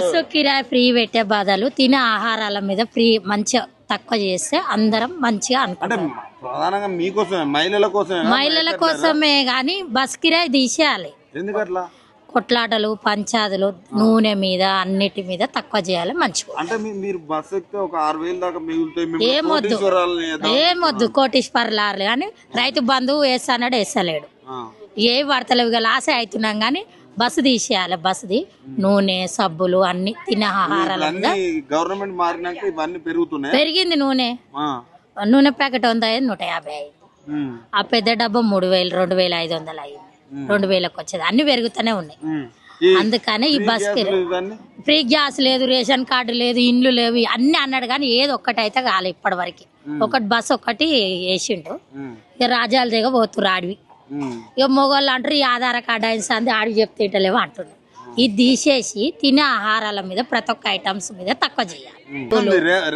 Bus కిరాయి free పెట్టే బదులు తినే ఆహారాల మీద ఫ్రీ మంచిగా తక్కువ చేస్తే అందరం మంచిగా అంటే అనుకుంటాం. ప్రధానంగా మీకోసమే మహిళల కోసమే మహిళల కోసమే కానీ బస్ కిరాయి తీసేయాలి. ఎందుకట్లా? కొట్లాటలు పంచాదులు నూనె మీద అన్నిటి మీద తక్కువ చేయాలి మంచిగా. అంటే మీ- మీరు బస్ ఎక్కితే ఒక ఆరు వేలు దాకా మిగులుతాయి. మేము ఏమొద్దు కోటీశ్వరాలని చేద్దాం. ఏమొద్దు కోటీశ్వర్లారు కానీ రైతు బంధువు వేస్తానాడు వేస్తలేడు. ఆ. ఏ వార్తలు ఇక లాసే అవుతున్నాం కానీ బస్సు తీసేయాలి బస్సుది. నూనె సబ్బులు అన్ని తినే ఆహారాల మీద అన్ని గవర్నమెంట్ మారినాక ఇవన్నీ పెరుగుతున్నాయి. పెరిగింది నూనె. నూనె ప్యాకెట్ వంద అయ్యింది నూట యాభై అయింది. ఆ పెద్ద డబ్బా మూడు వేలు రెండు వేల ఐదు వందలు అయింది. రెండు వేలకు వచ్చేది. అన్ని పెరుగుతూనే ఉన్నాయి. అందుకనే ఈ బస్ ఫ్రీ గ్యాస్ లేదు రేషన్ కార్డు లేదు ఇండ్లు లేవు అన్ని అన్నాడు కానీ ఏది ఒక్కటి అయితే కాలే ఇప్పటి వరకు. ఒకటి బస్ ఒక్కటి వేసిండు. ఇక రాజాల దగ్గర పోతురు ఆడివి. ఇక మొగోళ్ళు అంటారు ఈ ఆధార్ కార్డు అయిన సంది ఆడివి చెప్తే ఇటలేవు అంటున్నారు ఇది తీసేసి తినే ఆహారాల మీద ప్రతి ఒక్క ఐటమ్స్ మీద తక్కువ చేయాలి.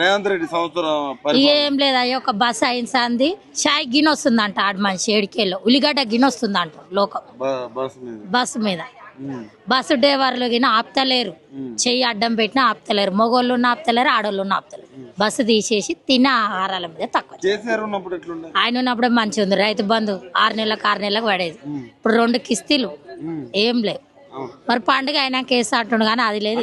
రేవంత్ రెడ్డి సంవత్సరం ఏం లేదు అయ్యో ఒక బస్ అయిన సంది షాయ్ గిన్నె వస్తుందంట ఆడు మనిషి ఏడికేళ్ళు. ఉల్లిగడ్డ గిన్నె వస్తుందంట లోకం బస్ బస్సు మీద. బస్సు డ్రైవర్లు గిన ఆపుతలేరు. చెయ్యి అడ్డం పెట్టినా ఆపుతలేరు. మగోళ్ళు ఉన్న ఆపుతలేరు ఆడోళ్ళు ఉన్న ఆపుతలేరు. బస్సు తీసేసి తినే ఆహారాల మీద తక్కువ ఆయన ఉన్నప్పుడే మంచిగా ఉంది. రైతు బంధు ఆరు నెలలకు ఆరు నెలలకు పడేది. ఇప్పుడు రెండు కిస్తీలు. ఏం లేవు. మరి పండుగ అయినా కేసు అంటుండు కానీ అది లేదు.